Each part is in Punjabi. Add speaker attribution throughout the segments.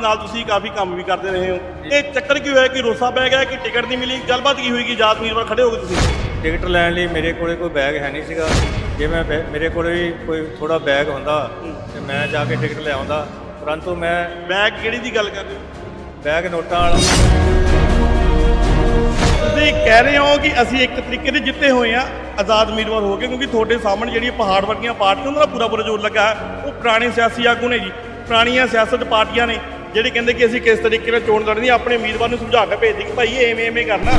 Speaker 1: ਨਾਲ ਤੁਸੀਂ ਕਾਫੀ ਕੰਮ ਵੀ ਕਰਦੇ ਰਹੇ ਹੋ। ਇਹ ਚੱਕਰ ਕੀ ਹੋਇਆ ਕਿ ਰੋਸਾ ਪੈ ਗਿਆ ਕਿ ਟਿਕਟ ਨਹੀਂ ਮਿਲੀ? ਗੱਲਬਾਤ ਕੀ ਹੋਈ ਕਿ ਆਜ਼ਾਦ ਉਮੀਦਵਾਰ ਖੜੇ ਹੋ ਗਏ ਤੁਸੀਂ?
Speaker 2: ਟਿਕਟ ਲੈਣ ਲਈ ਮੇਰੇ ਕੋਲੇ ਕੋਈ ਬੈਗ ਹੈ ਨਹੀਂ ਸੀਗਾ। ਜੇ ਮੈਂ ਮੇਰੇ ਕੋਲੇ ਵੀ ਕੋਈ ਥੋੜਾ ਬੈਗ ਹੁੰਦਾ ਤੇ ਮੈਂ ਜਾ ਕੇ ਟਿਕਟ ਲੈ ਆਉਂਦਾ। ਪਰੰਤੂ ਮੈਂ
Speaker 1: ਬੈਗ ਕਿਹੜੀ ਦੀ ਗੱਲ ਕਰ ਰਹੇ ਹੋ?
Speaker 2: ਬੈਗ ਨੋਟਾਂ ਵਾਲਾ।
Speaker 1: ਤੁਸੀਂ ਕਹਿ ਰਹੇ ਹੋ ਕਿ ਅਸੀਂ ਇੱਕ ਤਰੀਕੇ ਦੇ ਜਿੱਤੇ ਹੋਏ ਆ ਆਜ਼ਾਦ ਉਮੀਦਵਾਰ ਹੋ ਗਏ ਕਿਉਂਕਿ ਤੁਹਾਡੇ ਸਾਹਮਣੇ ਜਿਹੜੀ ਪਹਾੜ ਵਰਗੀਆਂ ਪਾਰਟੀਆਂ ਉਹਨਾਂ ਦਾ ਪੂਰਾ ਪੂਰਾ ਜ਼ੋਰ ਲੱਗਾ। ਉਹ ਪੁਰਾਣੇ ਸਿਆਸੀ ਆਗੂ ਨੇ ਜੀ। ਪੁਰਾਣੀਆਂ ਸਿਆਸਤ ਪਾਰਟੀਆਂ ਨੇ। ਜਿਹੜੇ ਕਹਿੰਦੇ ਕਿ ਅਸੀਂ ਕਿਸ ਤਰੀਕੇ ਨਾਲ ਚੋਣ ਲੜਨੀ ਆਪਣੇ ਉਮੀਦਵਾਰ ਨੂੰ ਸਮਝਾ ਕੇ ਭੇਜਦੇ ਕਿ ਭਾਈ ਇਹ ਐਵੇਂ ਐਵੇਂ ਕਰਨਾ।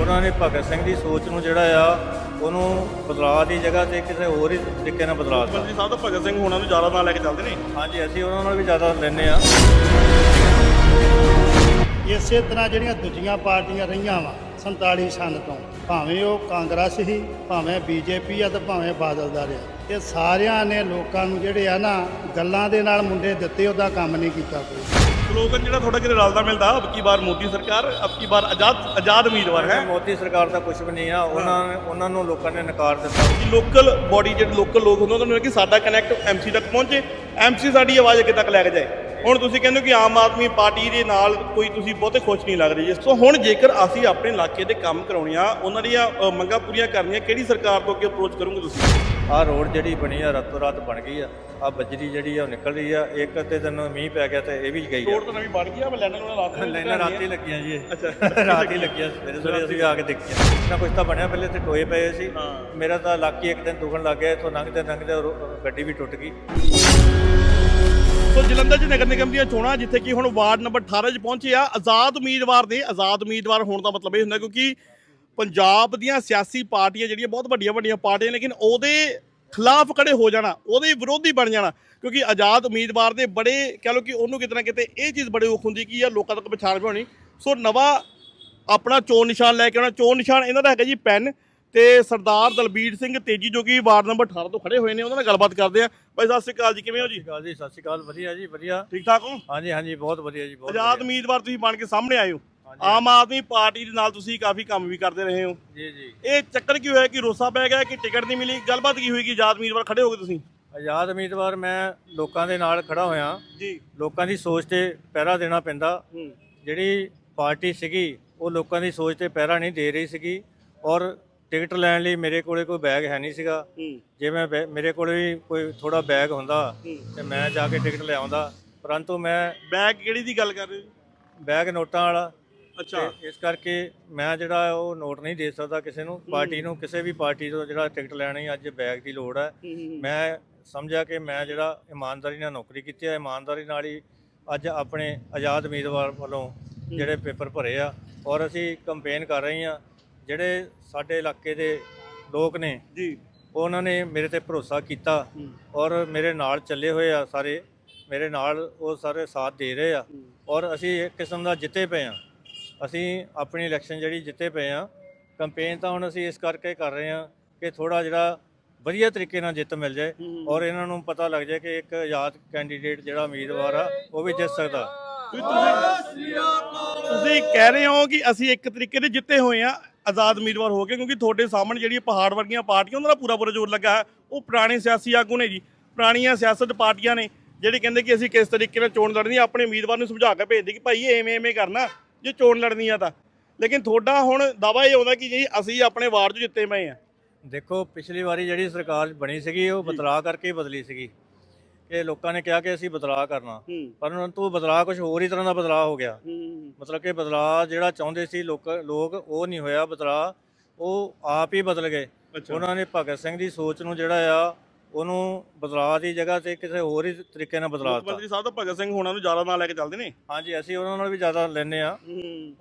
Speaker 2: ਉਹਨਾਂ ਨੇ ਭਗਤ ਸਿੰਘ ਦੀ ਸੋਚ ਨੂੰ ਜਿਹੜਾ ਆ ਉਹਨੂੰ ਬਦਲਾਅ ਦੀ ਜਗ੍ਹਾ ਤੇ ਕਿਸੇ ਹੋਰ ਹੀ ਤਰੀਕੇ ਨਾਲ ਬਦਲਾ ਦਿੱਤਾ।
Speaker 1: ਮੰਤਰੀ ਸਾਹਿਬ ਤਾਂ ਭਗਤ ਸਿੰਘ ਹੋਣਾ ਨੂੰ ਜ਼ਿਆਦਾ ਨਾਲ ਲੈ ਕੇ ਚੱਲਦੇ ਨੇ।
Speaker 2: ਹਾਂਜੀ ਅਸੀਂ ਉਹਨਾਂ ਨਾਲ ਵੀ ਜ਼ਿਆਦਾ ਲੈਂਦੇ ਆ
Speaker 3: ਇਸੇ ਤਰ੍ਹਾਂ ਜਿਹੜੀਆਂ ਦੂਜੀਆਂ ਪਾਰਟੀਆਂ ਰਹੀਆਂ ਵਾ 47 ਸਾਲ ਤੋਂ। ਭਾਵੇਂ ਉਹ ਕਾਂਗਰਸ ਸੀ ਭਾਵੇਂ ਬੀਜੇਪੀ ਆ ਤੇ ਭਾਵੇਂ ਬਾਦਲ ਦਾ ਰਿਹਾ। ਇਹ ਸਾਰਿਆਂ ਨੇ ਲੋਕਾਂ ਨੂੰ ਜਿਹੜੇ ਆ ਨਾ ਗੱਲਾਂ ਦੇ ਨਾਲ ਮੁੰਡੇ ਦਿੱਤੇ ਉਹਦਾ ਕੰਮ ਨਹੀਂ ਕੀਤਾ ਕੋਈ।
Speaker 1: ਸਲੋਗਨ ਜਿਹੜਾ ਤੁਹਾਡਾ ਕਿਤੇ ਰਲਦਾ ਮਿਲਦਾ ਅਬ ਕੀ ਬਾਰ ਮੋਦੀ ਸਰਕਾਰ ਅਬ ਕੀ ਬਾਰ ਆਜ਼ਾਦ ਆਜ਼ਾਦ ਉਮੀਦਵਾਰ ਹੈ?
Speaker 2: ਮੋਦੀ ਸਰਕਾਰ ਦਾ ਕੁਝ ਵੀ ਨਹੀਂ ਆ ਉਹਨਾਂ ਨੇ ਉਹਨਾਂ ਨੂੰ ਲੋਕਾਂ ਨੇ ਨਕਾਰ ਦਿੱਤਾ।
Speaker 1: ਕਿ ਲੋਕਲ ਬਾਡੀ ਜਿਹੜੇ ਲੋਕਲ ਲੋਕ ਹੁੰਦੇ ਉਹਨਾਂ ਨੂੰ ਕਿ ਸਾਡਾ ਕਨੈਕਟ ਐਮਸੀ ਤੱਕ ਪਹੁੰਚੇ। ਐਮਸੀ ਸਾਡੀ ਆਵਾਜ਼ ਅੱਗੇ ਤੱਕ ਲੈ ਕੇ ਜਾਏ। ਹੁਣ ਤੁਸੀਂ ਕਹਿੰਦੇ ਹੋ ਕਿ ਆਮ ਆਦਮੀ ਪਾਰਟੀ ਦੇ ਨਾਲ ਕੋਈ ਤੁਸੀਂ ਬਹੁਤੇ ਖੁਸ਼ ਨਹੀਂ ਲੱਗ ਰਹੇ ਜੀ। ਸੋ ਹੁਣ ਜੇਕਰ ਅਸੀਂ ਆਪਣੇ ਇਲਾਕੇ ਦੇ ਕੰਮ ਕਰਾਉਣੇ ਆ ਉਹਨਾਂ ਦੀਆਂ ਮੰਗਾਂ ਪੂਰੀਆਂ ਕਰਨੀਆਂ ਕਿਹੜੀ ਸਰਕਾਰ ਤੋਂ ਅੱਗੇ ਅਪਰੋਚ ਕਰੋਗੇ ਤੁਸੀਂ?
Speaker 2: ਆਹ ਰੋਡ ਜਿਹੜੀ ਬਣੀ ਆ ਰਾਤੋਂ ਰਾਤ ਬਣ ਗਈ ਆ। ਆ ਬੱਜਰੀ ਜਿਹੜੀ ਆ ਉਹ ਨਿਕਲ ਰਹੀ ਆ। ਇੱਕ ਅੱਧੇ ਦਿਨ ਮੀਂਹ ਪੈ ਗਿਆ ਤੇ ਇਹ ਵੀ ਗਈ ਆ।
Speaker 1: ਰੋਡ ਤਾਂ ਨਵੀਂ ਬਣ ਗਈ ਆ ਮੈਂ ਲੈਣਾ ਨੂੰ ਰਾਤ ਨੂੰ
Speaker 2: ਲਾਈਨਾਂ ਰਾਤੀ ਲੱਗੀਆਂ ਜੀ।
Speaker 1: ਅੱਛਾ।
Speaker 2: ਰਾਤ ਲੱਗੀਆਂ ਸਵੇਰੇ ਸਵੇਰੇ ਅਸੀਂ ਆ ਕੇ ਦੇਖੀਆਂ। ਨਾ ਕੁਝ ਤਾਂ ਬਣਿਆ ਪਹਿਲੇ ਤੇ ਟੋਏ ਪਏ ਸੀ।
Speaker 1: ਹਾਂ।
Speaker 2: ਮੇਰਾ ਤਾਂ ਲੱਕ ਹੀ ਇੱਕ ਦਿਨ ਦੁਖਣ ਲੱਗ ਗਿਆ ਇੱਥੋਂ ਲੰਘਦੇ ਲੰਘਦੇ ਗੱਡੀ ਵੀ ਟੁੱਟ ਗਈ।
Speaker 1: ਸੋ ਜਲੰਧਰ 'ਚ ਨਗਰ ਨਿਗਮ ਦੀਆਂ ਚੋਣਾਂ, ਜਿੱਥੇ ਕਿ ਹੁਣ ਵਾਰਡ ਨੰਬਰ 18 'ਚ ਪਹੁੰਚੇ ਆ। ਆਜ਼ਾਦ ਉਮੀਦਵਾਰ ਦੇ ਆਜ਼ਾਦ ਉਮੀਦਵਾਰ ਹੋਣ ਦਾ ਮਤਲਬ ਇਹ ਹੁੰਦਾ ਕਿਉਂਕਿ ਪੰਜਾਬ ਦੀਆਂ ਸਿਆਸੀ ਪਾਰਟੀਆਂ ਜਿਹੜੀਆਂ ਬਹੁਤ ਵੱਡੀਆਂ ਵੱਡੀਆਂ ਪਾਰਟੀਆਂ ਲੇਕਿਨ ਉਹਦੇ ਖਿਲਾਫ ਖੜੇ ਹੋ ਜਾਣਾ, ਉਹਦੇ ਵਿਰੋਧੀ ਬਣ ਜਾਣਾ, ਕਿਉਂਕਿ ਆਜ਼ਾਦ ਉਮੀਦਵਾਰ ਦੇ ਬੜੇ ਕਹ ਲਓ ਕਿ ਉਹਨੂੰ ਕਿਤੇ ਨਾ ਕਿਤੇ ਇਹ ਚੀਜ਼ ਬੜੇ ਔਖ ਹੁੰਦੀ ਕਿ ਯਾਰ ਲੋਕਾਂ ਤੱਕ ਪਛਾਣ ਬਣਾਉਣੀ ਸੋ ਨਵਾਂ ਆਪਣਾ ਚੋਣ ਨਿਸ਼ਾਨ ਲੈ ਕੇ ਆਉਣਾ, ਚੋਣ ਨਿਸ਼ਾਨ ਇਹਨਾਂ ਦਾ ਹੈਗਾ ਜੀ ਪੈਨ। ਤੇ ਸਰਦਾਰ ਦਲਬੀਰ ਸਿੰਘ ਤੇਜੀ ਜੋ ਕਿ ਵਾਰਡ ਨੰਬਰ 18 ਤੋਂ ਖੜੇ ਹੋਏ ਨੇ ਉਹਨਾਂ ਨਾਲ ਗੱਲਬਾਤ ਕਰਦੇ ਆ ਭਾਈ ਸਤਿ ਸ਼੍ਰੀ ਅਕਾਲ ਜੀ ਕਿਵੇਂ ਹੋ ਜੀ?
Speaker 2: ਸਤਿ ਸ਼੍ਰੀ ਅਕਾਲ ਜੀ ਸਤਿ ਸ਼੍ਰੀ ਅਕਾਲ ਵਧੀਆ ਜੀ ਵਧੀਆ।
Speaker 1: ਠੀਕ ਠਾਕ ਹੋ?
Speaker 2: ਹਾਂਜੀ ਹਾਂਜੀ ਬਹੁਤ ਵਧੀਆ ਜੀ ਬਹੁਤ
Speaker 1: ਆਜ਼ਾਦ। ਉਮੀਦਵਾਰ ਤੁਸੀਂ ਬਣ ਕੇ ਸਾਹਮਣੇ ਆਏ ਹੋ। ਆਮ ਆਦਮੀ ਪਾਰਟੀ ਦੇ ਨਾਲ ਤੁਸੀਂ ਕਾਫੀ ਕੰਮ ਵੀ ਕਰਦੇ ਰਹੇ ਹੋ।
Speaker 2: ਜੀ ਜੀ।
Speaker 1: ਇਹ ਚੱਕਰ ਕੀ ਹੋਇਆ ਕਿ ਰੋਸਾ ਪੈ ਗਿਆ ਕਿ ਟਿਕਟ ਨਹੀਂ ਮਿਲੀ? ਗੱਲਬਾਤ ਕੀ ਹੋਈ ਕਿ ਆਜ਼ਾਦ ਉਮੀਦਵਾਰ ਖੜੇ ਹੋ ਗਏ ਤੁਸੀਂ?
Speaker 2: ਆਜ਼ਾਦ ਉਮੀਦਵਾਰ ਮੈਂ ਲੋਕਾਂ ਦੇ ਨਾਲ ਖੜਾ ਹੋਇਆ।
Speaker 1: ਜੀ।
Speaker 2: ਲੋਕਾਂ ਦੀ ਸੋਚ ਤੇ ਪਹਿਰਾ ਦੇਣਾ ਪੈਂਦਾ। ਜਿਹੜੀ ਪਾਰਟੀ ਸੀਗੀ ਉਹ ਲੋਕਾਂ ਦੀ ਸੋਚ ਤੇ ਪਹਿਰਾ ਨਹੀਂ ਦੇ ਰਹੀ ਸੀਗੀ। ਔਰ ਟਿਕਟ ਲੈਣ ਲਈ ਮੇਰੇ ਕੋਲੇ ਕੋਈ ਬੈਗ ਹੈ ਨਹੀਂ ਸੀਗਾ। ਜੇ ਮੈਂ ਬੈ- ਮੇਰੇ ਕੋਲੇ ਵੀ ਕੋਈ ਥੋੜਾ ਬੈਗ ਹੁੰਦਾ। ਤੇ ਮੈਂ ਜਾ ਕੇ ਟਿਕਟ ਲੈ ਆਉਂਦਾ। ਪਰੰਤੂ ਮੈਂ
Speaker 1: ਬੈਗ ਕਿਹੜੀ ਦੀ ਗੱਲ ਕਰ ਰਹੇ ਹੋ?
Speaker 2: ਬੈਗ ਨੋਟਾਂ ਵਾਲਾ।
Speaker 1: ਅੱਛਾ।
Speaker 2: ਤੇ ਇਸ ਕਰਕੇ ਮੈਂ ਜਿਹੜਾ ਉਹ ਨੋਟ ਨਹੀਂ ਦੇ ਸਕਦਾ ਕਿਸੇ ਨੂੰ। ਪਾਰਟੀ ਨੂੰ ਕਿਸੇ ਵੀ ਪਾਰਟੀ ਤੋਂ ਜਿਹੜਾ ਟਿਕਟ ਲੈਣੀ ਅੱਜ ਬੈਗ ਦੀ ਲੋੜ ਹੂੰ। ਮੈਂ ਸਮਝਿਆ ਕਿ ਮੈਂ ਜਿਹੜਾ ਇਮਾਨਦਾਰੀ ਨਾਲ ਨੌਕਰੀ ਕੀਤੀ ਹੈ ਇਮਾਨਦਾਰੀ ਨਾਲ ਹੀ ਅੱਜ ਆਪਣੇ ਆਜ਼ਾਦ ਉਮੀਦਵਾਰ ਵੱਲੋਂ ਜਿਹੜੇ ਪੇਪਰ ਭਰੇ ਆ ਔਰ ਅਸੀਂ ਕੰਪੇਨ ਕਰ ਰਹੇ ਹਾਂ ਜਿਹੜੇ ਸਾਡੇ ਇਲਾਕੇ ਦੇ ਲੋਕ ਨੇ
Speaker 1: ਜੀ।
Speaker 2: ਉਹਨਾਂ ਨੇ ਮੇਰੇ ਤੇ ਭਰੋਸਾ ਕੀਤਾ। ਔਰ ਮੇਰੇ ਨਾਲ ਚੱਲੇ ਹੋਏ ਆ ਸਾਰੇ। ਮੇਰੇ ਨਾਲ ਉਹ ਸਾਰੇ ਸਾਥ ਦੇ ਰਹੇ ਆ। ਔਰ ਅਸੀਂ ਇੱਕ ਕਿਸਮ ਦਾ ਜਿੱਤੇ ਪਏ ਆ। ਅਸੀਂ ਆਪਣੀ ਇਲੈਕਸ਼ਨ ਜਿਹੜੀ ਜਿੱਤੇ ਪਏ ਆ। ਕੰਪੇਨ ਤਾਂ ਹੁਣ ਅਸੀਂ ਇਸ ਕਰਕੇ ਕਰ ਰਹੇ ਆ ਕਿ ਥੋੜਾ ਜਿਹੜਾ ਵਧੀਆ ਤਰੀਕੇ ਨਾਲ ਜਿੱਤ ਮਿਲ ਜਾਏ। ਔਰ ਇਹਨਾਂ ਨੂੰ ਪਤਾ ਲੱਗ ਜਾਏ ਕਿ ਇੱਕ ਆਜ਼ਾਦ ਕੈਂਡੀਡੇਟ ਜਿਹੜਾ ਉਮੀਦਵਾਰ ਆ ਉਹ ਵੀ ਜਿੱਤ ਸਕਦਾ।
Speaker 1: ਤੁਸੀਂ ਕਹਿ ਰਹੇ ਹੋ ਕਿ ਅਸੀਂ ਇੱਕ ਤਰੀਕੇ ਦੇ ਜਿੱਤੇ ਹੋਏ ਆ। ਆਜ਼ਾਦ ਉਮੀਦਵਾਰ ਹੋ ਕੇ, ਕਿਉਂਕਿ ਤੁਹਾਡੇ ਸਾਹਮਣੇ ਜਿਹੜੀ ਪਹਾੜ ਵਰਗੀਆਂ ਪਾਰਟੀਆਂ, ਉਹਨਾਂ ਦਾ ਪੂਰਾ ਪੂਰਾ ਜ਼ੋਰ ਲੱਗਾ ਹੈ। ਉਹ ਪੁਰਾਣੇ ਸਿਆਸੀ ਆਗੂ ਨੇ ਜੀ, ਪੁਰਾਣੀਆਂ ਸਿਆਸਤ ਪਾਰਟੀਆਂ ਨੇ, ਜਿਹੜੇ ਕਹਿੰਦੇ ਕਿ ਅਸੀਂ ਕਿਸ ਤਰੀਕੇ ਨਾਲ ਚੋਣ ਲੜਨੀ ਆਪਣੇ ਉਮੀਦਵਾਰ ਨੂੰ ਸਮਝਾ ਕੇ ਭੇਜਦੇ ਕਿ ਭਾਈ ਇਹ ਐਵੇਂ ਐਵੇਂ ਕਰਨਾ, ਜੇ ਚੋਣ ਲੜਨੀ ਆ ਤਾਂ। ਲੇਕਿਨ ਤੁਹਾਡਾ ਹੁਣ ਦਾਵਾ ਇਹ ਆਉਂਦਾ ਕਿ ਜੀ, ਅਸੀਂ ਆਪਣੇ ਵਾਰਡ 'ਚ ਜਿੱਤੇ ਪਏ ਆ।
Speaker 2: ਦੇਖੋ, ਪਿਛਲੀ ਵਾਰੀ ਜਿਹੜੀ ਸਰਕਾਰ ਬਣੀ ਸੀਗੀ, ਉਹ ਬਦਲਾਅ ਕਰਕੇ ਬਦਲੀ ਸੀਗੀ। ਕਿ ਲੋਕਾਂ ਨੇ ਕਿਹਾ ਕਿ ਅਸੀਂ ਬਦਲਾਅ ਕਰਨਾ।
Speaker 1: ਹੂੰ।
Speaker 2: ਪਰੰਤੂ ਬਦਲਾਅ ਕੁਝ ਹੋਰ ਹੀ ਤਰ੍ਹਾਂ ਦਾ ਬਦਲਾਅ ਹੋ ਗਿਆ। ਮਤਲਬ ਕਿ ਬਦਲਾਅ ਜਿਹੜਾ ਚਾਹੁੰਦੇ ਸੀ ਲੋਕ ਲੋਕ ਉਹ ਨਹੀਂ ਹੋਇਆ ਬਦਲਾਅ। ਉਹ ਆਪ ਹੀ ਬਦਲ ਗਏ। ਉਹਨਾਂ ਨੇ ਭਗਤ ਸਿੰਘ ਦੀ ਸੋਚ ਨੂੰ ਜਿਹੜਾ ਆ ਉਹਨੂੰ ਬਦਲਾਅ ਦੀ ਜਗ੍ਹਾ ਤੇ ਕਿਸੇ ਹੋਰ ਹੀ ਤਰੀਕੇ ਨਾਲ ਬਦਲਾ ਦਿੱਤਾ।
Speaker 1: ਮੰਤਰੀ ਸਾਹਿਬ ਤਾਂ ਭਗਤ ਸਿੰਘ ਹੋਣਾ ਨੂੰ ਜ਼ਿਆਦਾ ਨਾਲ ਲੈ ਕੇ ਚੱਲਦੇ ਨੇ।
Speaker 2: ਹਾਂਜੀ ਅਸੀਂ ਉਹਨਾਂ ਨਾਲ ਵੀ ਜ਼ਿਆਦਾ ਲੈਂਦੇ ਆ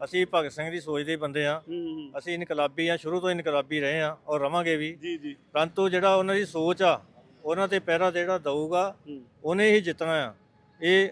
Speaker 2: ਅਸੀਂ ਭਗਤ ਸਿੰਘ ਦੀ ਸੋਚ ਦੇ ਬੰਦੇ ਆ ਅਸੀਂ ਇਨਕਲਾਬੀ ਆ ਸ਼ੁਰੂ ਤੋਂ ਇਨਕਲਾਬੀ ਰਹੇ ਆ ਔਰ ਰਵਾਂਗੇ ਵੀ।
Speaker 1: ਜੀ ਜੀ।
Speaker 2: ਪਰੰਤੂ ਜਿਹੜਾ ਉਹਨਾਂ ਦੀ ਸੋਚ ਆ ਉਹਨਾਂ ਤੇ ਪਹਿਰਾ ਜਿਹੜਾ ਦਊਗਾ ਉਹਨੇ ਹੀ ਜਿੱਤਣਾ ਆ। ਇਹ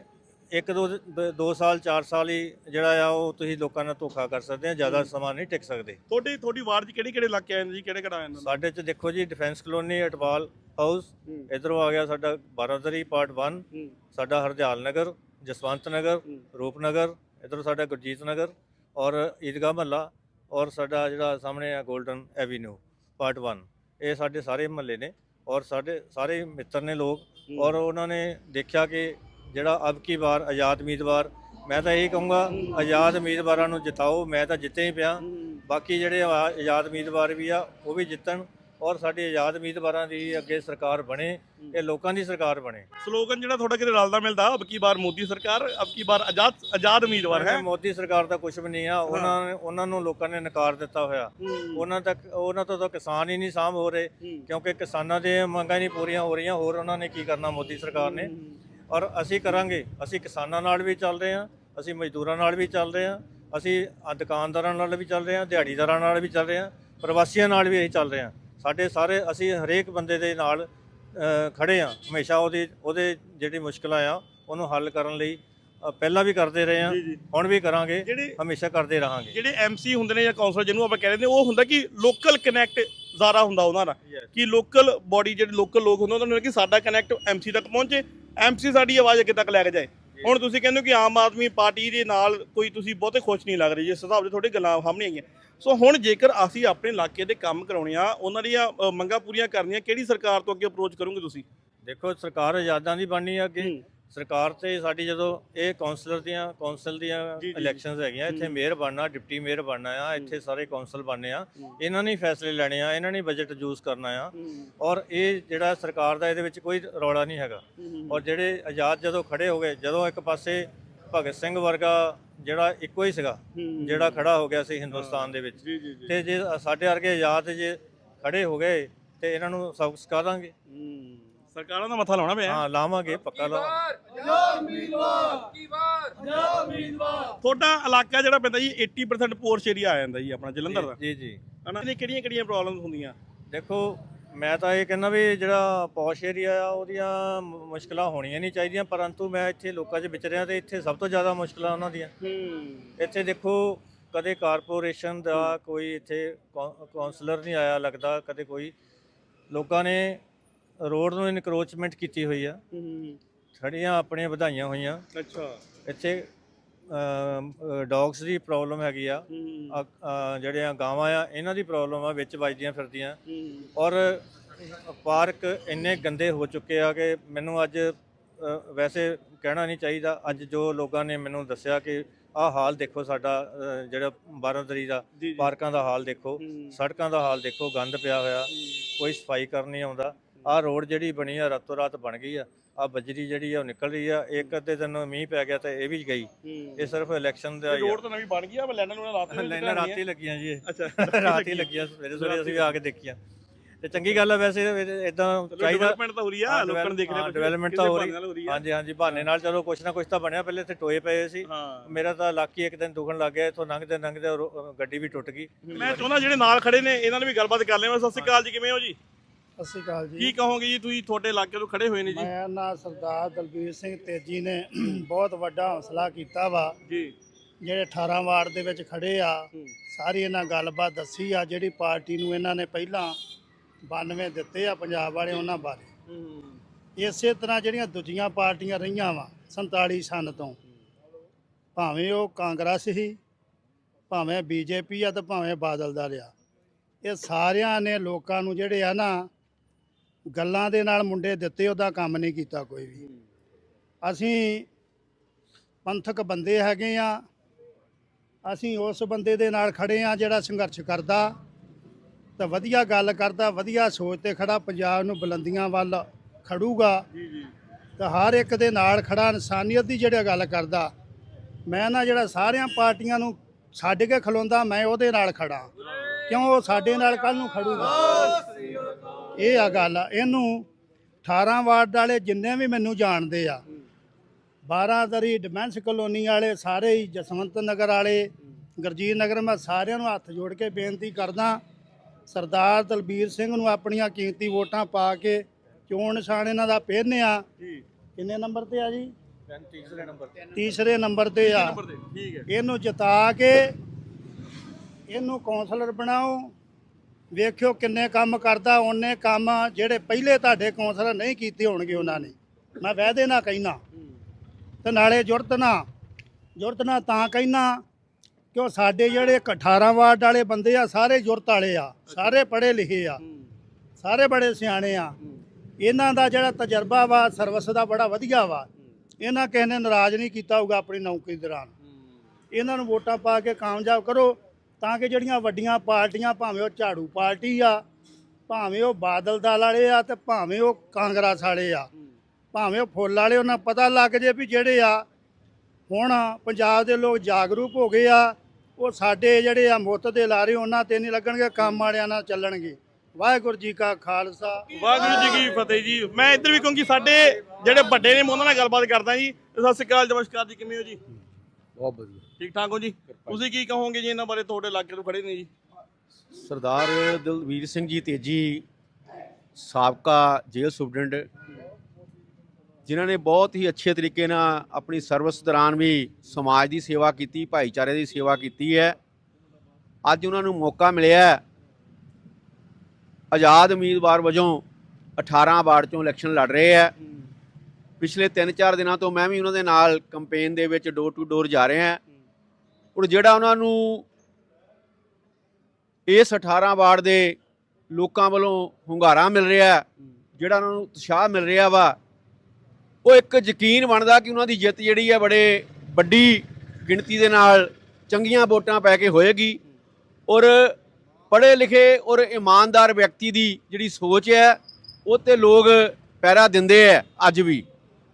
Speaker 2: ਇੱਕ ਦੋ ਦ- ਸਾਲ ਚਾਰ ਸਾਲ ਹੀ ਜਿਹੜਾ ਆ ਉਹ ਤੁਸੀਂ ਲੋਕਾਂ ਨਾਲ ਧੋਖਾ ਕਰ ਸਕਦੇ ਆ ਜ਼ਿਆਦਾ ਸਮਾਂ ਨਹੀਂ ਟਿਕ ਸਕਦੇ।
Speaker 1: ਤੁਹਾਡੀ ਤੁਹਾਡੀ ਵਾਰਡ 'ਚ ਕਿਹੜੇ ਕਿਹੜੇ ਇਲਾਕੇ ਆਏ ਨੇ ਜੀ? ਕਿਹੜੇ ਕਿਹੜਾ ਆਏ ਨੇ?
Speaker 2: ਸਾਡੇ ਚ ਦੇਖੋ ਜੀ ਡਿਫੈਂਸ ਕਲੋਨੀ ਅਟਵਾਲ ਹਾਊਸ ਇਧਰੋਂ ਆ ਗਿਆ ਸਾਡਾ ਬਾਰਾਦਰੀ ਪਾਰਟ 1
Speaker 1: ਹੂੰ।
Speaker 2: ਸਾਡਾ ਹਰਦਿਆਲ ਨਗਰ ਜਸਵੰਤ ਨਗਰ। ਰੂਪਨਗਰ ਇਧਰੋਂ ਸਾਡਾ ਗੁਰਜੀਤ ਨਗਰ ਔਰ ਈਦਗਾਹ ਮਹੱਲਾ ਔਰ ਸਾਡਾ ਜਿਹੜਾ ਸਾਹਮਣੇ ਆ 골ਡਨ ਐਵੀਨਿਊ ਪਾਰਟ 1 ਇਹ ਸਾਡੇ ਸਾਰੇ ਮਹੱਲੇ ਨੇ। ਔਰ ਸਾਡੇ ਸਾਰੇ ਮਿੱਤਰ ਨੇ ਲੋਕ ਔਰ ਉਹਨਾਂ ਨੇ ਦੇਖਿਆ ਕਿ ਜਿਹੜਾ ਅਬ ਕੀ ਵਾਰ ਆਜ਼ਾਦ ਉਮੀਦਵਾਰ ਮੈਂ ਤਾਂ ਇਹ ਕਹੂੰਗਾ ਆਜ਼ਾਦ ਉਮੀਦਵਾਰਾਂ ਨੂੰ ਜਿਤਾਓ ਮੈਂ ਤਾਂ ਜਿੱਤੇ ਹੀ ਪਿਆ। ਬਾਕੀ ਜਿਹੜੇ ਆਜ਼ਾਦ ਉਮੀਦਵਾਰ ਵੀ ਆ ਉਹ ਵੀ ਜਿੱਤਣ। ਔਰ ਸਾਡੇ ਆਜ਼ਾਦ ਉਮੀਦਵਾਰਾਂ ਦੀ ਅੱਗੇ ਸਰਕਾਰ ਬਣੇ ਇਹ ਲੋਕਾਂ ਦੀ ਸਰਕਾਰ ਬਣੇ।
Speaker 1: ਸਲੋਗਨ ਜਿਹੜਾ ਤੁਹਾਡਾ ਕਿਤੇ ਰਲਦਾ ਮਿਲਦਾ ਅਬ ਕੀ ਬਾਰ ਮੋਦੀ ਸਰਕਾਰ ਅਬ ਕੀ ਬਾਰ ਆਜ਼ਾਦ ਆਜ਼ਾਦ ਉਮੀਦਵਾਰ ਹੈ?
Speaker 2: ਮੋਦੀ ਸਰਕਾਰ ਦਾ ਕੁਝ ਵੀ ਨਹੀਂ ਆ ਉਹਨਾਂ ਨੇ ਉਹਨਾਂ ਨੂੰ ਲੋਕਾਂ ਨੇ ਨਕਾਰ ਦਿੱਤਾ ਹੋਇਆ। ਉਹਨਾਂ ਤੱਕ ਉਹਨਾਂ ਤੋਂ ਤਾਂ ਕਿਸਾਨ ਹੀ ਨਹੀਂ ਸਾਂਭ ਹੋ ਰਹੇ ਕਿਉਂਕਿ ਕਿਸਾਨਾਂ ਦੇ ਮੰਗਾਂ ਨਹੀਂ ਪੂਰੀਆਂ ਹੋ ਰਹੀਆਂ ਹੋਰ ਉਹਨਾਂ ਨੇ ਕੀ ਕਰਨਾ ਮੋਦੀ ਸਰਕਾਰ ਨੇ। ਔਰ ਅਸੀਂ ਕਰਾਂਗੇ ਅਸੀਂ ਕਿਸਾਨਾਂ ਨਾਲ ਵੀ ਚੱਲ ਰਹੇ ਹਾਂ ਅਸੀਂ ਮਜ਼ਦੂਰਾਂ ਨਾਲ ਵੀ ਚੱਲ ਰਹੇ ਹਾਂ ਅਸੀਂ ਦੁਕਾਨਦਾਰਾਂ ਨਾਲ ਵੀ ਚੱਲ ਰਹੇ ਹਾਂ ਦਿਹਾੜੀਦਾਰਾਂ ਨਾਲ ਵੀ ਚੱਲ ਰਹੇ ਹਾਂ ਪ੍ਰਵਾਸੀਆਂ ਨਾਲ ਵੀ ਅਸੀਂ ਚੱਲ ਰਹੇ ਹਾਂ। ਸਾਡੇ ਸਾਰੇ ਅਸੀਂ ਹਰੇਕ ਬੰਦੇ ਦੇ ਨਾਲ ਖੜੇ ਹਾਂ। ਹਮੇਸ਼ਾ ਉਹਦੀ ਉਹਦੇ ਜਿਹੜੀ ਮੁਸ਼ਕਲਾਂ ਆ ਉਹਨੂੰ ਹੱਲ ਕਰਨ ਲਈ ਪਹਿਲਾਂ ਵੀ ਕਰਦੇ ਰਹੇ
Speaker 1: ਜੀ।
Speaker 2: ਹੁਣ ਵੀ ਕਰਾਂਗੇ ਹਮੇਸ਼ਾ ਕਰਦੇ ਰਹਾਂਗੇ।
Speaker 1: ਜਿਹੜੇ ਐਮਸੀ ਹੁੰਦੇ ਨੇ ਜਾਂ ਕਾਉਂਸਲਰ ਜਿਹਨੂੰ ਆਪਾਂ ਕਹਿੰਦੇ ਨੇ ਉਹ ਹੁੰਦਾ ਕਿ ਲੋਕਲ ਕਨੈਕਟ ਜ਼ਿਆਦਾ ਹੁੰਦਾ ਉਹਨਾਂ ਦਾ. ਕਿ ਲੋਕਲ ਬਾਡੀ ਜਿਹੜੇ ਲੋਕਲ ਲੋਕ ਹੁੰਦੇ ਉਹਨਾਂ ਨੂੰ ਕਿ ਸਾਡਾ ਕਨੈਕਟ ਐਮਸੀ ਤੱਕ ਪਹੁੰਚੇ ਐਮਸੀ ਸਾਡੀ ਆਵਾਜ਼ ਅੱਗੇ ਤੱਕ ਲੈ ਕੇ ਜਾਏ। ਹੁਣ ਤੁਸੀਂ ਕਹਿੰਦੇ ਹੋ ਕਿ ਆਮ ਆਦਮੀ ਪਾਰਟੀ ਦੇ ਨਾਲ ਕੋਈ ਤੁਸੀਂ ਬਹੁਤੇ ਖੁਸ਼ ਨਹੀਂ ਲੱਗ ਰਹੇ ਜਿਸ ਹਿਸਾਬ ਦੇ ਤੁਹਾਡੇ ਗੱਲਾਂ ਸਾਹਮਣੇ ਆਈਆਂ। ਸੋ ਹੁਣ ਜੇਕਰ ਅਸੀਂ ਆਪਣੇ ਇਲਾਕੇ ਦੇ ਕੰਮ ਕਰਾਉਣੇ ਆ ਉਹਨਾਂ ਦੀਆਂ ਅ, ਮੰਗਾਂ ਪੂਰੀਆਂ ਕਰਨੀਆਂ ਕਿਹੜੀ ਸਰਕਾਰ ਤੋਂ ਅੱਗੇ ਅਪਰੋਚ ਕਰੋਗੇ ਤੁਸੀਂ?
Speaker 2: ਦੇਖੋ ਸਰਕਾਰ ਆਜ਼ਾਦਾਂ ਦੀ ਬਣਨੀ ਆ ਅੱਗੇ।
Speaker 1: ਹੂੰ।
Speaker 2: ਸਰਕਾਰ ਤੇ ਸਾਡੀ ਜਦੋਂ ਇਹ ਕਾਉਂਸਲਰ ਦੀਆਂ ਕਾਉਂਸਲ ਦੀਆਂ
Speaker 1: ਜੀ, ਜੀ।
Speaker 2: ਇਲੈਕਸ਼ਨਸ ਹੈਗੀਆਂ ਇੱਥੇ ਮੇਅਰ ਬਣਨਾ ਡਿਪਟੀ ਮੇਅਰ ਬਣਨਾ ਆ ਇੱਥੇ ਸਾਰੇ ਕਾਉਂਸਲ ਬਣਨੇ ਆ। ਇਹਨਾਂ ਨੇ ਹੀ ਫੈਸਲੇ ਲੈਣੇ ਆ ਇਹਨਾਂ ਨੇ ਬਜਟ ਯੂਜ਼ ਕਰਨਾ ਆ। ਔਰ ਇਹ ਜਿਹੜਾ ਸਰਕਾਰ ਦਾ ਇਹਦੇ ਵਿੱਚ ਕੋਈ ਰੌਲਾ ਨਹੀਂ ਹੈਗਾ। ਔਰ ਜਿਹੜੇ ਆਜ਼ਾਦ ਜਦੋਂ ਖੜੇ ਹੋ ਗਏ ਜਦੋਂ ਇੱਕ ਪਾਸੇ ਭਗਤ ਸਿੰਘ ਵਰਗਾ ਜਿਹੜਾ ਇੱਕੋ ਹੀ ਸੀਗਾ ਜਿਹੜਾ ਖੜਾ ਹੋ ਗਿਆ ਸੀ ਹਿੰਦੁਸਤਾਨ ਦੇ ਵਿੱਚ।
Speaker 1: ਜੀ ਜੀ ਜੀ।
Speaker 2: ਤੇ ਜੇ ਸਾਡੇ ਵਰਗੇ ਆਜ਼ਾਦ ਜੇ ਖੜੇ ਹੋ ਗਏ ਤੇ ਇਹਨਾਂ ਨੂੰ ਸਬਕ ਸਿਖਾ ਦਾਂਗੇ।
Speaker 1: ਸਰਕਾਰਾਂ ਦਾ ਮੱਥਾ ਲਾਉਣਾ ਪਿਆ।
Speaker 2: ਹਾਂ ਲਾਵਾਂਗੇ ਪੱਕਾ ਲਾਵਾਂਗੇ।
Speaker 1: ਤੁਹਾਡਾ ਇਲਾਕਾ ਜਿਹੜਾ ਪੈਂਦਾ ਜੀ 80% ਪੋਰਸ਼ ਏਰੀਆ ਆ ਜਾਂਦਾ ਜੀ ਆਪਣਾ ਜਲੰਧਰ ਦਾ।
Speaker 2: ਜੀ ਜੀ।
Speaker 1: ਹਨਾ? ਇਹਦੀਆਂ ਕਿਹੜੀਆਂ ਕਿਹੜੀਆਂ ਪ੍ਰੋਬਲਮਸ ਹੁੰਦੀਆਂ?
Speaker 2: ਦੇਖੋ ਮੈਂ ਤਾਂ ਇਹ ਕਹਿੰਦਾ ਵੀ ਜਿਹੜਾ ਪੌਸ਼ ਏਰੀਆ ਆ ਉਹਦੀਆਂ ਮੁ- ਮੁਸ਼ਕਲਾਂ ਹੋਣੀਆਂ ਨਹੀਂ ਚਾਹੀਦੀਆਂ ਪਰੰਤੂ ਮੈਂ ਇੱਥੇ ਲੋਕਾਂ 'ਚ ਵਿਚਰਿਆ ਤੇ ਇੱਥੇ ਸਭ ਤੋਂ ਜ਼ਿਆਦਾ ਮੁਸ਼ਕਲਾਂ ਉਹਨਾਂ ਦੀਆਂ।
Speaker 1: ਹੂੰ।
Speaker 2: ਇੱਥੇ ਦੇਖੋ ਕਦੇ ਕਾਰਪੋਰੇਸ਼ਨ ਦਾ ਕੋਈ ਇੱਥੇ ਕੌ- ਕਾਉਂਸਲਰ ਨਹੀਂ ਆਇਆ ਲੱਗਦਾ ਕਦੇ ਕੋਈ। ਲੋਕਾਂ ਨੇ ਰੋਡ ਨੂੰ ਇਨਕਰੋਚਮੈਂਟ ਕੀਤੀ ਹੋਈ ਆ।
Speaker 1: ਹੂੰ।
Speaker 2: ਖੜੀਆਂ ਆਪਣੀਆਂ ਵਧਾਈਆਂ ਹੋਈਆਂ।
Speaker 1: ਅੱਛਾ।
Speaker 2: ਇੱਥੇ ਡੌਗਸ ਦੀ ਪ੍ਰੋਬਲਮ ਹੈਗੀ ਆ। ਅ- ਅ, ਜਿਹੜੀਆਂ ਗਾਵਾਂ ਆ ਇਹਨਾਂ ਦੀ ਪ੍ਰੋਬਲਮ ਆ ਵਿੱਚ ਵੱਜਦੀਆਂ ਫਿਰਦੀਆਂ। ਔਰ ਪਾਰਕ ਇੰਨੇ ਗੰਦੇ ਹੋ ਚੁੱਕੇ ਆ ਕਿ ਮੈਨੂੰ ਅੱਜ ਅ, ਵੈਸੇ ਕਹਿਣਾ ਨਹੀਂ ਚਾਹੀਦਾ। ਅੱਜ ਜੋ ਲੋਕਾਂ ਨੇ ਮੈਨੂੰ ਦੱਸਿਆ ਕਿ ਆਹ ਹਾਲ ਦੇਖੋ ਸਾਡਾ ਅ, ਜਿਹੜਾ ਬਾਰਾਦਰੀ ਦਾ
Speaker 1: ਜੀ, ਜੀ।
Speaker 2: ਪਾਰਕਾਂ ਦਾ ਹਾਲ ਦੇਖੋ
Speaker 1: ਹੂੰ।
Speaker 2: ਸੜਕਾਂ ਦਾ ਹਾਲ ਦੇਖੋ ਗੰਦ ਪਿਆ ਹੋਇਆ ਕੋਈ ਸਫ਼ਾਈ ਕਰਨ ਨਹੀਂ ਆਉਂਦਾ। ਆਹ ਰੋਡ ਜਿਹੜੀ ਬਣੀ ਆ ਰਾਤੋਂ ਰਾਤ ਬਣ ਗਈ ਆ। ਆ ਬਜਰੀ ਜਿਹੜੀ ਆ ਉਹ ਨਿਕਲ ਰਹੀ ਆ ਇੱਕ ਅੱਧੇ ਦਿਨ ਮੀਂਹ ਪੈ ਗਿਆ ਤਾਂ ਇਹ ਵੀ ਗਈ। ਇਹ ਸਿਰਫ ਇਲੈਕਸ਼ਨ ਦਾ ਹੀ
Speaker 1: ਰੋਡ ਤਾਂ ਨਵੀਂ ਬਣ ਗਈ ਆ ਲੈਣਾ ਨੂੰ ਲਾਤੀ
Speaker 2: ਆ ਲੈਣਾ ਰਾਤੀ ਲੱਗੀਆਂ ਜੀ ਇਹ।
Speaker 1: ਅੱਛਾ।
Speaker 2: ਰਾਤ ਹੀ ਲੱਗੀਆਂ ਸਵੇਰੇ ਸਵੇਰੇ ਅਸੀਂ ਆ ਕੇ ਦੇਖੀਆਂ। ਤੇ ਚੰਗੀ ਗੱਲ ਆ ਵੈਸੇ ਇਦਾਂ ਚਾਹੀਦਾ
Speaker 1: ਡਿਵੈਲਪਮੈਂਟ ਤਾਂ ਹੋ ਰਹੀ ਆ ਲੋਕਾਂ ਨੂੰ ਦੇਖ ਰਿਹਾ
Speaker 2: ਡਿਵੈਲਪਮੈਂਟ ਤਾਂ ਹੋ ਰਹੀ। ਹਾਂਜੀ ਹਾਂਜੀ ਬਹਾਨੇ ਨਾਲ ਚਲੋ ਕੁਛ ਨਾ ਕੁਛ ਤਾਂ ਬਣਿਆ ਪਹਿਲੇ ਇੱਥੇ ਟੋਏ ਪਏ ਸੀ। ਮੇਰਾ ਤਾਂ ਲੱਕ ਇੱਕ ਦਿਨ ਦੁਖਣ ਲੱਗ ਗਿਆ ਇੱਥੋਂ ਲੰਘਦੇ ਲੰਘਦੇ ਗੱਡੀ ਵੀ ਟੁੱਟ ਗਈ।
Speaker 1: ਮੈਂ ਚਾਹੁੰਦਾ ਜਿਹੜੇ ਨਾਲ ਖੜੇ ਨੇ ਇਹਨਾਂ ਨਾਲ ਵੀ ਗੱਲਬਾਤ ਕਰ ਲਿਆ ਸਤਿ ਸ਼੍ਰੀ ਅਕਾਲ ਜੀ ਕਿਵੇਂ ਹੋ ਜੀ?
Speaker 3: ਸਤਿ ਸ਼੍ਰੀ ਅਕਾਲ
Speaker 1: ਕੀ
Speaker 3: ਜੀ
Speaker 1: ਕਹੋਗੇ ਜੀ? ਤੁਸੀਂ ਤੁਹਾਡੇ ਇਲਾਕੇ ਤੋਂ ਖੜੇ ਹੋਏ ਨੇ ਜੀ।
Speaker 3: ਮੈਂ ਨਾ ਸਰਦਾਰ ਦਲਬੀਰ ਸਿੰਘ ਤੇਜੀ ਨੇ ਬਹੁਤ ਵੱਡਾ ਹੌਸਲਾ ਕੀਤਾ ਵਾ।
Speaker 1: ਜੀ।
Speaker 3: ਜਿਹੜੇ 18 ਵਾਰਡ ਦੇ ਵਿੱਚ ਖੜੇ ਆ ਸਾਰੀ ਇਹਨਾਂ ਗੱਲਬਾਤ ਦੱਸੀ ਆ ਜਿਹੜੀ ਪਾਰਟੀ ਨੂੰ ਇਹਨਾਂ ਨੇ ਪਹਿਲਾਂ 92 ਦਿੱਤੇ ਆ ਪੰਜਾਬ ਵਾਲੇ ਉਹਨਾਂ ਬਾਰੇ। ਇਸੇ ਤਰ੍ਹਾਂ ਜਿਹੜੀਆਂ ਦੂਜੀਆਂ ਪਾਰਟੀਆਂ ਰਹੀਆਂ ਵਾ 47 ਸਨ ਤੋਂ ਭਾਵੇਂ ਉਹ ਕਾਂਗਰਸ ਹੀ ਭਾਵੇਂ ਬੀਜੇਪੀ ਆ ਤੇ ਭਾਵੇਂ ਬਾਦਲ ਦਾ ਰਿਹਾ ਇਹ ਸਾਰਿਆਂ ਨੇ ਲੋਕਾਂ ਨੂੰ ਜਿਹੜੇ ਆ ਨਾ ਗੱਲਾਂ ਦੇ ਨਾਲ ਮੁੰਡੇ ਦਿੱਤੇ ਉਹਦਾ ਕੰਮ ਨਹੀਂ ਕੀਤਾ ਕੋਈ ਵੀ। ਅਸੀਂ ਪੰਥਕ ਬੰਦੇ ਹੈਗੇ ਆ। ਅਸੀਂ ਉਸ ਬੰਦੇ ਦੇ ਨਾਲ ਖੜੇ ਆ ਜਿਹੜਾ ਸੰਘਰਸ਼ ਕਰਦਾ ਤਾਂ ਵਧੀਆ ਗੱਲ ਕਰਦਾ ਵਧੀਆ ਸੋਚ ਤੇ ਖੜਾ ਪੰਜਾਬ ਨੂੰ ਬੁਲੰਦੀਆਂ ਵੱਲ ਖੜੂਗਾ। ਤਾਂ ਹਰ ਇੱਕ ਦੇ ਨਾਲ ਖੜਾ ਇਨਸਾਨੀਅਤ ਦੀ ਜਿਹੜਾ ਗੱਲ ਕਰਦਾ ਮੈਂ ਨਾ ਜਿਹੜਾ ਸਾਰੀਆਂ ਪਾਰਟੀਆਂ ਨੂੰ ਛੱਡ ਕੇ ਖਲੋਂਦਾ ਮੈਂ ਉਹਦੇ ਨਾਲ ਖੜਾ। ਕਿਉਂ ਉਹ ਸਾਡੇ ਨਾਲ ਕੱਲ ਨੂੰ ਖੜੂਗਾ? ਇਹ ਆ ਗੱਲ ਇਹਨੂੰ 18 ਵਾਰਡ ਵਾਲੇ ਜਿੰਨੇ ਵੀ ਮੈਨੂੰ ਜਾਣਦੇ ਆ 12 ਦਰੀ ਡਿਮੈਂਸ ਕਲੋਨੀ ਵਾਲੇ ਸਾਰੇ ਹੀ ਜਸਵੰਤ ਨਗਰ ਵਾਲੇ ਗੁਰਜੀਤ ਨਗਰ ਮੈਂ ਸਾਰਿਆਂ ਨੂੰ ਹੱਥ ਜੋੜ ਕੇ ਬੇਨਤੀ ਕਰਦਾ ਸਰਦਾਰ ਦਲਬੀਰ ਸਿੰਘ ਨੂੰ ਆਪਣੀਆਂ ਕੀਮਤੀ ਵੋਟਾਂ ਪਾ ਕੇ ਚੋਣ ਨਿਸ਼ਾਨ ਇਹਨਾਂ ਦਾ ਪਹਿਨਿਆ
Speaker 1: ਜੀ।
Speaker 3: ਕਿੰਨੇ ਨੰਬਰ ਤੇ ਆ ਜੀ?
Speaker 2: ਤੀਸਰੇ ਨੰਬਰ ਤੇ।
Speaker 3: ਤੀਸਰੇ ਨੰਬਰ ਤੇ ਆ। ਇਹਨੂੰ ਜਿਤਾ ਕੇ ਇਹਨੂੰ ਕੌਂਸਲਰ ਬਣਾਓ, ਵੇਖਿਓ ਕਿੰਨੇ ਕੰਮ ਕਰਦਾ, ਉਹਨੇ ਕੰਮ ਜਿਹੜੇ ਪਹਿਲੇ ਤੁਹਾਡੇ ਕੌਂਸਲਰ ਨਹੀਂ ਕੀਤੇ ਹੋਣਗੇ ਉਹਨਾਂ ਨੇ। ਮੈਂ ਵਾਅਦੇ ਨਾ ਕਹਿਣਾ ਤੇ ਨਾਲੇ ਜੁਰਤ ਨਾ ਜੁਰਤ ਨਾ ਤਾਂ ਕਹਿਣਾ ਕਿਉਂ ਸਾਡੇ ਜਿਹੜੇ 18 ਵਾਰਡ ਵਾਲੇ ਬੰਦੇ ਆ, ਸਾਰੇ ਜੁਰਤ ਵਾਲੇ ਆ, ਸਾਰੇ ਪੜ੍ਹੇ ਲਿਖੇ ਆ, ਸਾਰੇ ਬੜੇ ਸਿਆਣੇ ਆ। ਇਹਨਾਂ ਦਾ ਜਿਹੜਾ ਤਜਰਬਾ ਵਾ ਸਰਵਿਸ ਦਾ ਬੜਾ ਵਧੀਆ ਵਾ। ਇਹਨਾਂ ਕਿਸੇ ਨੇ ਨਾਰਾਜ਼ ਨਹੀਂ ਕੀਤਾ ਹੋਊਗਾ ਆਪਣੀ ਨੌਕਰੀ ਦੌਰਾਨ। ਇਹਨਾਂ ਨੂੰ ਵੋਟਾਂ ਪਾ ਕੇ ਕਾਮਯਾਬ ਕਰੋ ਤਾਂ ਕਿ ਜਿਹੜੀਆਂ ਵੱਡੀਆਂ ਪਾਰਟੀਆਂ, ਭਾਵੇਂ ਉਹ ਝਾੜੂ ਪਾਰਟੀ ਆ, ਭਾਵੇਂ ਉਹ ਬਾਦਲ ਦਲ ਵਾਲੇ ਆ ਤੇ ਭਾਵੇਂ ਉਹ ਕਾਂਗਰਸ ਵਾਲੇ ਆ, ਭਾਵੇਂ ਉਹ ਫੁੱਲ ਵਾਲੇ, ਉਹਨਾਂ ਪਤਾ ਲੱਗ ਜੇ ਵੀ ਜਿਹੜੇ ਆ, ਹੁਣ ਪੰਜਾਬ ਦੇ ਲੋਕ ਜਾਗਰੂਕ ਹੋ ਗਏ ਆ, ਉਹ ਸਾਡੇ ਜਿਹੜੇ ਆ ਮੁੱਤ ਦੇ ਲਾਰੇ, ਉਹਨਾਂ ਤੇ ਨਹੀਂ ਲੱਗਣਗੇ, ਕੰਮ ਵਾਲਿਆਂ ਨਾਲ ਚੱਲਣਗੇ। ਵਾਹਿਗੁਰੂ ਜੀ ਕਾ ਖਾਲਸਾ।
Speaker 1: ਵਾਹਿਗੁਰੂ ਜੀ ਕੀ ਫਤਿਹ ਜੀ। ਮੈਂ ਇੱਧਰ ਵੀ ਕਹੂੰਗੀ, ਸਾਡੇ ਜਿਹੜੇ ਵੱਡੇ ਨੇ, ਮੈਂ ਉਹਨਾਂ ਨਾਲ ਗੱਲਬਾਤ ਕਰਦਾ ਜੀ। ਸਤਿ ਸ਼੍ਰੀ ਅਕਾਲ, ਨਮਸਕਾਰ ਜੀ, ਕਿਵੇਂ ਹੋ ਜੀ?
Speaker 4: ਬਹੁਤ ਵਧੀਆ।
Speaker 1: ਠੀਕ ਠਾਕ ਹੋ ਜੀ? ਤੁਸੀਂ ਕੀ ਕਹੋਗੇ ਜੀ ਇਹਨਾਂ ਬਾਰੇ? ਤੁਹਾਡੇ ਇਲਾਕੇ ਤੋਂ ਖੜੇ ਨੇ ਜੀ।
Speaker 4: ਸਰਦਾਰ ਦਲਵੀਰ ਸਿੰਘ ਜੀ ਤੇਜੀ ਸਾਬਕਾ ਜੇਲ੍ਹ ਸੁਪਰਡੈਂਟ ਜਿਨ੍ਹਾਂ ਨੇ ਬਹੁਤ ਹੀ ਅੱਛੇ ਤਰੀਕੇ ਨਾਲ ਆਪਣੀ ਸਰਵਿਸ ਦੌਰਾਨ ਵੀ ਸਮਾਜ ਦੀ ਸੇਵਾ ਕੀਤੀ ਭਾਈਚਾਰੇ ਦੀ ਸੇਵਾ ਕੀਤੀ ਹੈ। ਅੱਜ ਉਹਨਾਂ ਨੂੰ ਮੌਕਾ ਮਿਲਿਆ ਹੈ। ਆਜ਼ਾਦ ਉਮੀਦਵਾਰ ਵਜੋਂ 18 ਵਾਰਡ ਚੋਂ ਇਲੈਕਸ਼ਨ ਲੜ ਰਹੇ ਹੈ। ਪਿਛਲੇ 3-4 ਦਿਨਾਂ ਤੋਂ ਮੈਂ ਵੀ ਉਹਨਾਂ ਦੇ ਨਾਲ ਕੈਂਪੇਨ ਦੇ ਵਿੱਚ ਡੋਰ ਟੂ ਡੋਰ ਜਾ ਰਿਹਾ ਹਾਂ। ਔਰ ਜਿਹੜਾ ਉਹਨਾਂ ਨੂੰ ਇਸ 18 ਵਾਰਡ ਦੇ ਲੋਕਾਂ ਵੱਲੋਂ ਹੁੰਗਾਰਾ ਮਿਲ ਰਿਹਾ ਜਿਹੜਾ ਉਹਨਾਂ ਨੂੰ ਉਤਸ਼ਾਹ ਮਿਲ ਰਿਹਾ ਵਾ, ਉਹ ਇੱਕ ਯਕੀਨ ਬਣਦਾ ਕਿ ਉਹਨਾਂ ਦੀ ਜਿੱਤ ਜਿਹੜੀ ਹੈ ਬੜੇ ਵੱਡੀ ਗਿਣਤੀ ਦੇ ਨਾਲ ਚੰਗੀਆਂ ਵੋਟਾਂ ਪੈ ਕੇ ਹੋਏਗੀ ਔਰ ਪੜ੍ਹੇ ਲਿਖੇ ਔਰ ਇਮਾਨਦਾਰ ਵਿਅਕਤੀ ਦੀ ਜਿਹੜੀ ਸੋਚ ਹੈ, ਉਹ ਤੇ ਲੋਕ ਪੈਰਾ ਦਿੰਦੇ ਆ ਅੱਜ ਵੀ।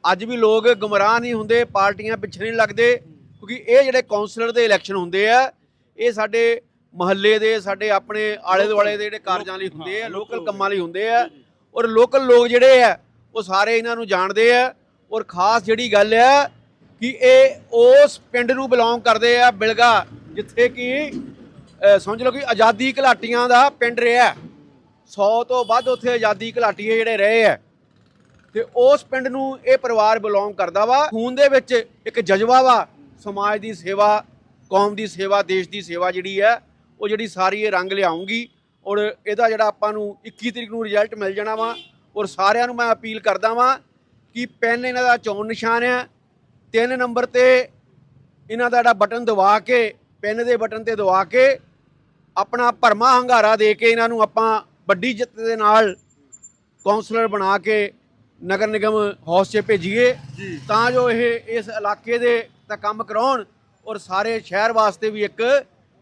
Speaker 4: ਅੱਜ ਵੀ ਲੋਕ ਗੁੰਮਰਾਹ ਨਹੀਂ ਹੁੰਦੇ ਪਾਰਟੀਆਂ ਪਿੱਛੇ ਨਹੀਂ ਲੱਗਦੇ ਕਿਉਂਕਿ ਇਹ ਜਿਹੜੇ ਕਾਉਂਸਲਰ ਦੇ ਇਲੈਕਸ਼ਨ ਹੁੰਦੇ ਆ ਇਹ ਸਾਡੇ ਮਹੱਲੇ ਦੇ ਸਾਡੇ ਆਪਣੇ ਆਲੇ ਦੁਆਲੇ ਦੇ ਜਿਹੜੇ ਕਾਰਜਾਂ ਲਈ ਹੁੰਦੇ ਆ ਲੋਕਲ ਕੰਮਾਂ ਲਈ ਹੁੰਦੇ ਆ ਔਰ ਲੋਕਲ ਲੋਕ ਜਿਹੜੇ ਆ ਉਹ ਸਾਰੇ ਇਹਨਾਂ ਨੂੰ ਜਾਣਦੇ ਆ ਔਰ ਖਾਸ ਜਿਹੜੀ ਗੱਲ ਹੈ ਕਿ ਇਹ ਉਸ ਪਿੰਡ ਨੂੰ ਬਿਲੋਂਗ ਕਰਦੇ ਆ ਬਿਲਗਾ ਜਿੱਥੇ ਕਿ ਸਮਝ ਲਓ ਕਿ ਆਜ਼ਾਦੀ ਘਲਾਟੀਆਂ ਦਾ ਪਿੰਡ ਰਿਹਾ। 100 ਤੋਂ ਵੱਧ ਉੱਥੇ ਆਜ਼ਾਦੀ ਘਲਾਟੀਏ ਜਿਹੜੇ ਰਹੇ ਆ। ਤੇ ਉਸ ਪਿੰਡ ਨੂੰ ਇਹ ਪਰਿਵਾਰ ਬਿਲੋਂਗ ਕਰਦਾ ਵਾ। ਖੂਨ ਦੇ ਵਿੱਚ ਇੱਕ ਜਜ਼ਬਾ ਵਾ, ਸਮਾਜ ਦੀ ਸੇਵਾ, ਕੌਮ ਦੀ ਸੇਵਾ, ਦੇਸ਼ ਦੀ ਸੇਵਾ ਜਿਹੜੀ ਹੈ, ਉਹ ਜਿਹੜੀ ਸਾਰੀ ਇਹ ਰੰਗ ਲਿਆਉਂਗੀ ਔਰ ਇਹਦਾ ਜਿਹੜਾ ਆਪਾਂ ਨੂੰ 21 ਤਰੀਕ ਨੂੰ ਰਿਜ਼ਲਟ ਮਿਲ ਜਾਣਾ ਵਾ। ਔਰ ਸਾਰਿਆਂ ਨੂੰ ਮੈਂ ਅਪੀਲ ਕਰਦਾ ਵਾਂ ਕਿ ਪੈਨ ਇਹਨਾਂ ਦਾ ਚੋਣ ਨਿਸ਼ਾਨ ਹੈ। ਤਿੰਨ ਨੰਬਰ ਤੇ ਇਹਨਾਂ ਦਾ ਜਿਹੜਾ ਬਟਨ ਦਬਾ ਕੇ, ਪੈਨ ਦੇ ਬਟਨ ਤੇ ਦਬਾ ਕੇ ਆਪਣਾ ਭਰਮਾ ਹੰਗਾਰਾ ਦੇ ਕੇ ਇਹਨਾਂ ਨੂੰ ਆਪਾਂ ਵੱਡੀ ਜਿੱਤ ਦੇ ਨਾਲ ਕਾਉਂਸਲਰ ਬਣਾ ਕੇ ਨਗਰ ਨਿਗਮ ਹਾਊਸ 'ਚ ਭੇਜੀਏ ਤਾਂ ਜੋ ਇਹ ਇਸ ਇਲਾਕੇ ਦੇ ਤਾਂ ਕੰਮ ਕਰਾਉਣ ਔਰ ਸਾਰੇ ਸ਼ਹਿਰ ਵਾਸਤੇ ਵੀ ਇੱਕ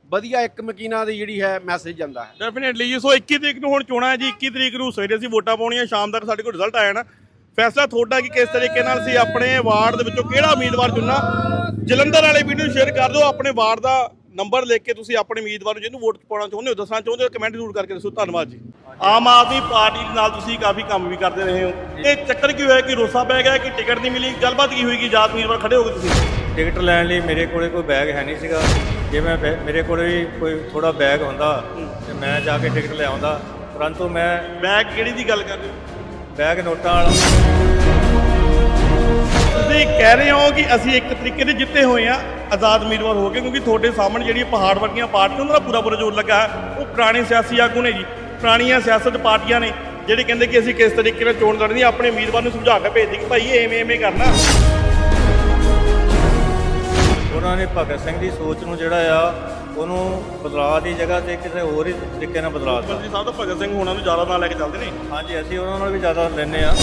Speaker 4: ਵਧੀਆ ਇੱਕ ਮਕੀਨਾ ਦੀ ਜਿਹੜੀ ਹੈ ਮੈਸੇਜ ਜਾਂਦਾ ਹੈ।
Speaker 1: ਡੈਫੀਨਿਟਲੀ ਜੀ ਸੋ 21 ਤਰੀਕ ਨੂੰ ਹੁਣ ਚੋਣਾਂ ਹੈ ਜੀ 21 ਤਰੀਕ ਨੂੰ ਸਵੇਰੇ ਅਸੀਂ ਵੋਟਾਂ ਪਾਉਣੀਆਂ ਸ਼ਾਮ ਤੱਕ ਸਾਡੇ ਕੋਲ ਰਿਜ਼ਲਟ ਆ ਜਾਣਾ। ਫੈਸਲਾ ਤੁਹਾਡਾ ਕਿ ਕਿਸ ਤਰੀਕੇ ਨਾਲ ਅਸੀਂ ਆਪਣੇ ਵਾਰਡ ਦੇ ਵਿੱਚੋਂ ਕਿਹੜਾ ਉਮੀਦਵਾਰ ਚੁਣਨਾ। ਜਲੰਧਰ ਵਾਲੇ ਵੀਡੀਓ ਸ਼ੇਅਰ ਕਰ ਦਿਓ ਆਪਣੇ ਵਾਰਡ ਦਾ ਨੰਬਰ ਲਿਖ ਕੇ ਤੁਸੀਂ ਆਪਣੇ ਉਮੀਦਵਾਰ ਨੂੰ ਜਿਹਨੂੰ ਵੋਟ ਪਾਉਣਾ ਚਾਹੁੰਦੇ ਹੋ ਦੱਸਣਾ ਚਾਹੁੰਦੇ ਹੋ ਕਮੈਂਟ ਜ਼ਰੂਰ ਕਰਕੇ ਦੱਸੋ ਧੰਨਵਾਦ ਜੀ। ਆਮ ਆਦਮੀ ਪਾਰਟੀ ਦੇ ਨਾਲ ਤੁਸੀਂ ਕਾਫੀ ਕੰਮ ਵੀ ਕਰਦੇ ਰਹੇ ਹੋ। ਇਹ ਚੱਕਰ ਕੀ ਹੋਇਆ ਕਿ ਰੋਸਾ ਪੈ ਗਿਆ ਕਿ ਟਿਕਟ ਨਹੀਂ ਮਿਲੀ? ਗੱਲਬਾਤ ਕੀ ਹੋਈ ਕਿ ਆਜ਼ਾਦ ਉਮੀਦਵਾਰ ਖੜੇ ਹੋ ਗਏ ਤੁਸੀਂ?
Speaker 2: ਟਿਕਟ ਲੈਣ ਲਈ ਮੇਰੇ ਕੋਲੇ ਕੋਈ ਬੈਗ ਹੈ ਨਹੀਂ ਸੀਗਾ। ਜੇ ਮੈਂ ਮੇਰੇ ਕੋਲੇ ਵੀ ਕੋਈ ਥੋੜਾ ਬੈਗ ਹੁੰਦਾ ਤੇ ਮੈਂ ਜਾ ਕੇ ਟਿਕਟ ਲੈ ਆਉਂਦਾ। ਪਰੰਤੂ ਮੈਂ
Speaker 1: ਬੈਗ ਕਿਹੜੀ ਦੀ ਗੱਲ ਕਰ ਰਹੇ ਹੋ?
Speaker 2: ਬੈਗ ਨੋਟਾਂ ਵਾਲਾ।
Speaker 1: ਤੁਸੀਂ ਕਹਿ ਰਹੇ ਹੋ ਕਿ ਅਸੀਂ ਇੱਕ ਤਰੀਕੇ ਦੇ ਜਿੱਤੇ ਹੋਏ ਆ ਆਜ਼ਾਦ ਉਮੀਦਵਾਰ ਹੋ ਕੇ ਕਿਉਂਕਿ ਤੁਹਾਡੇ ਸਾਹਮਣੇ ਜਿਹੜੀ ਪਹਾੜ ਵਰਗੀਆਂ ਪਾਰਟੀਆਂ ਉਹਨਾਂ ਦਾ ਪੂਰਾ ਪੂਰਾ ਜ਼ੋਰ ਲੱਗਾ ਉਹ ਪੁਰਾਣੇ ਸਿਆਸੀ ਆਗੂ ਨੇ ਜੀ ਪੁਰਾਣੀਆਂ ਸਿਆਸਤ ਪਾਰਟੀਆਂ ਨੇ ਜਿਹੜੇ ਕਹਿੰਦੇ ਕਿ ਅਸੀਂ ਕਿਸ ਤਰੀਕੇ ਨਾਲ ਚੋਣ ਲੜਨੀ ਆਪਣੇ ਉਮੀਦਵਾਰ ਨੂੰ ਸਮਝਾ ਕੇ ਭੇਜਦੇ ਕਿ ਭਾਈ ਐਵੇਂ ਐਵੇਂ ਕਰਨਾ।
Speaker 2: ਉਹਨਾਂ ਨੇ ਭਗਤ ਸਿੰਘ ਦੀ ਸੋਚ ਨੂੰ ਜਿਹੜਾ ਆ ਉਹਨੂੰ ਬਦਲਾਅ ਦੀ ਜਗ੍ਹਾ ਤੇ ਕਿਸੇ ਹੋਰ ਹੀ ਤਰੀਕੇ ਨਾਲ ਬਦਲਾ ਦਿੱਤਾ।
Speaker 1: ਜੀ ਸਾਹਿਬ ਤਾਂ ਭਗਤ ਸਿੰਘ ਹੋਣਾ ਨੂੰ ਜ਼ਿਆਦਾ ਨਾਲ ਲੈ ਕੇ ਚੱਲਦੇ ਨੇ।
Speaker 2: ਹਾਂਜੀ ਅਸੀਂ ਉਹਨਾਂ ਨਾਲ ਵੀ ਜ਼ਿਆਦਾ ਲੈਂਦੇ ਆ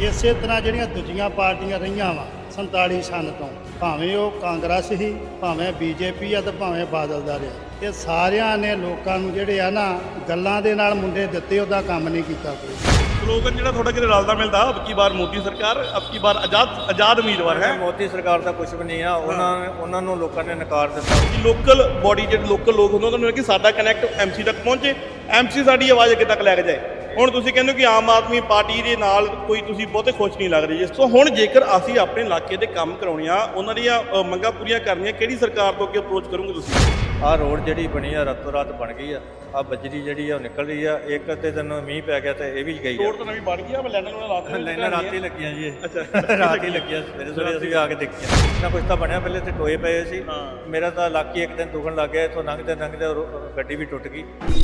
Speaker 3: ਇਸੇ ਤਰ੍ਹਾਂ ਜਿਹੜੀਆਂ ਦੂਜੀਆਂ ਪਾਰਟੀਆਂ ਰਹੀਆਂ ਵਾ 47 ਸਾਲ ਤੋਂ ਭਾਵੇਂ ਉਹ ਕਾਂਗਰਸ ਹੀ ਭਾਵੇਂ ਬੀਜੇਪੀ ਆ ਤੇ ਭਾਵੇਂ ਬਾਦਲ ਦਾ ਰਿਹਾ। ਇਹ ਸਾਰਿਆਂ ਨੇ ਲੋਕਾਂ ਨੂੰ ਜਿਹੜੇ ਆ ਨਾ ਗੱਲਾਂ ਦੇ ਨਾਲ ਮੁੰਡੇ ਦਿੱਤੇ ਉਹਦਾ ਕੰਮ ਨਹੀਂ ਕੀਤਾ ਕੋਈ।
Speaker 1: ਸਲੋਗਨ ਜਿਹੜਾ ਤੁਹਾਡਾ ਕਿਤੇ ਰਲਦਾ ਮਿਲਦਾ ਅਬ ਕੀ ਬਾਰ ਮੋਦੀ ਸਰਕਾਰ ਅਬ ਕੀ ਬਾਰ ਆਜ਼ਾਦ ਆਜ਼ਾਦ ਉਮੀਦਵਾਰ ਹੈ?
Speaker 2: ਮੋਦੀ ਸਰਕਾਰ ਦਾ ਕੁਝ ਵੀ ਨਹੀਂ ਆ ਉਹਨਾਂ ਨੇ ਉਹਨਾਂ ਨੂੰ ਲੋਕਾਂ ਨੇ ਨਕਾਰ ਦਿੱਤਾ।
Speaker 1: ਕਿ ਲੋਕਲ ਬਾਡੀ ਜਿਹੜੇ ਲੋਕਲ ਲੋਕ ਹੁੰਦੇ ਉਹਨਾਂ ਨੂੰ ਕਿ ਸਾਡਾ ਕਨੈਕਟ ਐਮਸੀ ਤੱਕ ਪਹੁੰਚੇ। ਐਮਸੀ ਸਾਡੀ ਆਵਾਜ਼ ਅੱਗੇ ਤੱਕ ਲੈ ਕੇ ਜਾਏ। ਹੁਣ ਤੁਸੀਂ ਕਹਿੰਦੇ ਕਿ ਆਮ ਆਦਮੀ ਪਾਰਟੀ ਦੇ ਨਾਲ ਕੋਈ ਤੁਸੀਂ ਬਹੁਤੇ ਖੁਸ਼ ਨਹੀਂ ਲੱਗ ਰਹੇ ਜੀ। ਸੋ ਹੁਣ ਜੇਕਰ ਅਸੀਂ ਆਪਣੇ ਇਲਾਕੇ ਦੇ ਕੰਮ ਕਰਾਉਣੇ ਆ ਉਹਨਾਂ ਦੀਆਂ ਮੰਗਾਂ ਪੂਰੀਆਂ ਕਰਨੀਆਂ ਕਿਹੜੀ ਸਰਕਾਰ ਤੋਂ ਅੱਗੇ ਅਪਰੋਚ ਕਰੋਗੇ ਤੁਸੀਂ?
Speaker 2: ਆਹ ਰੋਡ ਜਿਹੜੀ ਬਣੀ ਆ ਰਾਤੋਂ ਰਾਤ ਬਣ ਗਈ ਆ। ਆ ਬਜਰੀ ਜਿਹੜੀ ਆ ਉਹ ਨਿਕਲ ਰਹੀ ਆ। ਇੱਕ ਅੱਧੇ ਦਿਨ ਮੀਂਹ ਪੈ ਗਿਆ ਤੇ ਇਹ ਵੀ ਗਈ ਆ।
Speaker 1: ਰੋਡ ਤਾਂ ਨਵੀਂ ਬਣ ਗਈ ਆ ਮੈਂ ਲੈਂਡਰ ਨੂੰ ਰਾਤ
Speaker 2: ਲਾਈਨਾਂ ਰਾਤੀ ਲੱਗੀਆਂ ਜੀ।
Speaker 1: ਅੱਛਾ।
Speaker 2: ਰਾਤ ਲੱਗੀਆਂ ਸਵੇਰੇ ਸਵੇਰੇ ਅਸੀਂ ਆ ਕੇ ਦੇਖੀਆਂ। ਨਾ ਕੁਛ ਤਾਂ ਬਣਿਆ ਪਹਿਲੇ ਤੇ ਟੋਏ ਪਏ ਸੀ। ਮੇਰਾ ਤਾਂ ਲੱਕੀ ਇੱਕ ਦਿਨ ਦੁਖਣ ਲੱਗ ਗਿਆ ਇੱਥੋਂ ਲੰਘਦੇ ਲੰਘਦੇ ਗੱਡੀ ਵੀ ਟੁੱਟ ਗਈ।